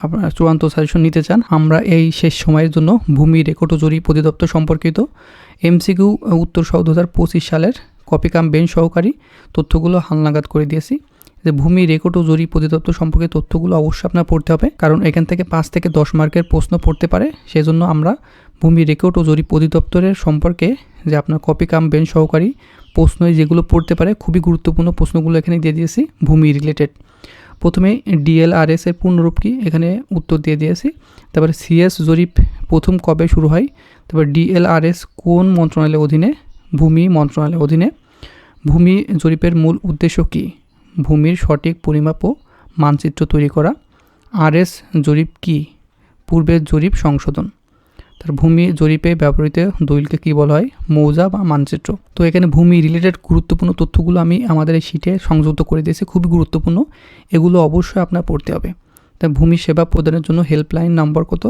আপনারা চূড়ান্ত সাজেশন নিতে চান, আমরা এই শেষ সময়ের জন্য ভূমি রেকর্ড ও জরিপ অধিদপ্তর সম্পর্কিত এমসিকিউ উত্তর সহ দু হাজার পঁচিশ সালের কপি কাম বেন সহকারী তথ্যগুলো হালনাগাদ করে দিয়েছি। যে ভূমি রেকর্ড ও জরিপ অধিদপ্তর সম্পর্কে তথ্যগুলো অবশ্যই আপনার পড়তে হবে, কারণ এখান থেকে পাঁচ থেকে দশ মার্কের প্রশ্ন পড়তে পারে। সেজন্য আমরা ভূমি রেকর্ড ও জরিপ অধিদপ্তরের সম্পর্কে যে আপনার কপি কাম বেন সহকারী প্রশ্ন যেগুলো পড়তে পারে, খুবই গুরুত্বপূর্ণ প্রশ্নগুলো এখানে দিয়ে দিয়েছি, ভূমি রিলেটেড প্রথমে ডিএলআরএস এর পূর্ণরূপ কি? এখানে উত্তর দিয়ে দিয়েছি। তারপরে সিএস জরিপ প্রথম কবে শুরু হয়? তারপর ডিএলআরএস কোন মন্ত্রণালয়ের অধীনে? ভূমি মন্ত্রণালয়ের অধীনে। ভূমি জরিপের মূল উদ্দেশ্য কী? ভূমির সঠিক পরিমাপ ও মানচিত্র তৈরি করা। আরএস জরিপ কি? পূর্বের জরিপ সংশোধন। তার ভূমি জরিপে ব্যবহৃত দলিলকে কী বলা হয়? মৌজা বা মানচিত্র। তো এখানে ভূমি রিলেটেড গুরুত্বপূর্ণ তথ্যগুলো আমি আমাদের এই শিটে সংযুক্ত করে দিয়েছি, খুবই গুরুত্বপূর্ণ। এগুলো অবশ্যই আপনার পড়তে হবে। তাই ভূমি সেবা প্রদানের জন্য হেল্পলাইন নাম্বার কত?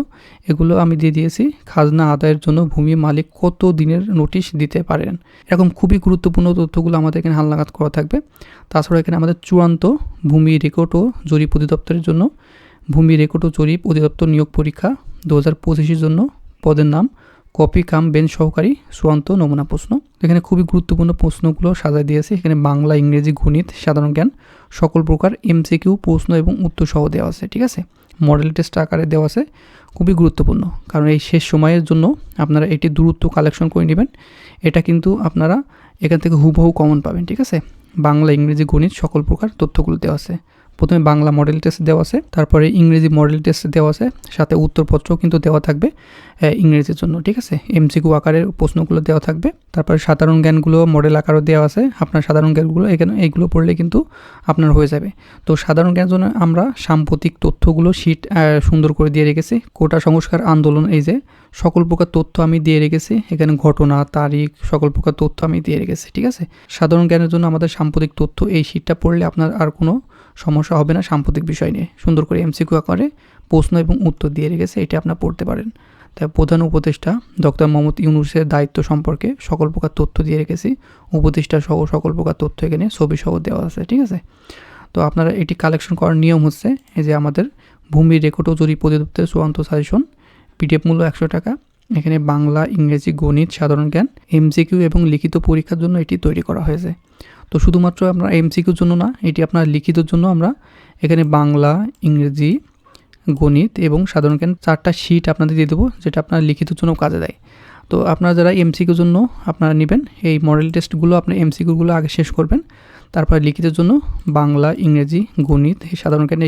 এগুলো আমি দিয়ে দিয়েছি, খাজনা আদায়ের জন্য ভূমি মালিক কত দিনের নোটিশ দিতে পারেন? এরকম খুবই গুরুত্বপূর্ণ তথ্যগুলো আমাদের এখানে হালনাগাদ করা থাকবে। তাছাড়া এখানে আমাদের চূড়ান্ত ভূমি রেকর্ড ও জরিপ অধিদপ্তরের জন্য, ভূমি রেকর্ড ও জরিপ অধিদপ্তর নিয়োগ পরীক্ষা দু হাজার পঁচিশের জন্য পদের নাম কপি কাম বেঞ্চ সহকারী চূড়ান্ত নমুনা প্রশ্ন। এখানে খুবই গুরুত্বপূর্ণ প্রশ্নগুলো সাজায় দিয়েছে। এখানে বাংলা, ইংরেজি, গণিত, সাধারণ জ্ঞান সকল প্রকার এমসিকিউ প্রশ্ন এবং উত্তর সহ দেওয়া আছে, ঠিক আছে? মডেল টেস্ট আকারে দেওয়া আছে। খুবই গুরুত্বপূর্ণ। কারণ এই শেষ সময়ের জন্য আপনারা এটি দূরত্ব কালেকশন করে নেবেন। এটা কিন্তু আপনারা এখান থেকে হুবহু কমন পাবেন, ঠিক আছে? বাংলা, ইংরেজি, গণিত সকল প্রকার তথ্যগুলো দেওয়া আছে। প্রথমে বাংলা মডেল টেস্ট দেওয়া আছে, তারপরে ইংরেজি মডেল টেস্ট দেওয়া আছে, সাথে উত্তরপত্রও কিন্তু দেওয়া থাকবে ইংরেজির জন্য, ঠিক আছে? এমসিকিউ আকারের প্রশ্নগুলো দেওয়া থাকবে, তারপরে সাধারণ জ্ঞানগুলো মডেল আকারও দেওয়া আছে, আপনার সাধারণ জ্ঞানগুলো এখানে, এইগুলো পড়লে কিন্তু আপনার হয়ে যাবে। তো সাধারণ জ্ঞানের জন্য আমরা সাম্প্রতিক তথ্যগুলো শিট সুন্দর করে দিয়ে রেখেছি, কোটা সংস্কার আন্দোলন এই যে, সকল প্রকার তথ্য আমি দিয়ে রেখেছি, এখানে ঘটনা, তারিখ, সকল প্রকার তথ্য আমি দিয়ে রেখেছি, ঠিক আছে? সাধারণ জ্ঞানের জন্য আমাদের সাম্প্রতিক তথ্য এই শিটটা পড়লে আপনার আর কোনো সমস্যা হবে না সাম্প্রতিক বিষয় নিয়ে। সুন্দর করে এমসিকিউ আকারে প্রশ্ন এবং উত্তর দিয়ে রেখেছে, এটা আপনার পড়তে পারেন। তাই প্রধান উপদেষ্টা ডক্টর মোহাম্মদ ইউনুসের দায়িত্ব সম্পর্কে সকল প্রকার তথ্য দিয়ে রেখেছি। উপদেষ্টা সহ সকল প্রকার তথ্য এখানে ছবি সহ দেওয়া আছে, ঠিক আছে? তো আপনারা এটি কালেকশন করার নিয়ম হচ্ছে, এই যে আমাদের ভূমি রেকর্ড ও জরিপ অধিদপ্তরের চূড়ান্ত সাজেশন পিডিএফ মূল্য একশো টাকা এখানে বাংলা, ইংরেজি, গণিত, সাধারণ জ্ঞান এমসিকিউ এবং লিখিত পরীক্ষার জন্য এটি তৈরি করা হয়েছে। তো শুধুমাত্র আমরা এমসিকিউর জন্য না, এটি আপনার লিখিতর জন্য আমরা এখানে বাংলা, ইংরেজি, গণিত এবং সাধারণ জ্ঞান চারটা শিট আপনাদের দিয়ে দেবো, যেটা আপনার লিখিত জন্য কাজে দেয়। তো আপনারা যারা এমসিকিউর জন্য আপনারা নেবেন, এই মডেল টেস্টগুলো আপনার এমসিকিউগুলো আগে শেষ করবেন, তারপরে লিখিতের জন্য বাংলা, ইংরেজি, গণিত, এই সাধারণ জ্ঞান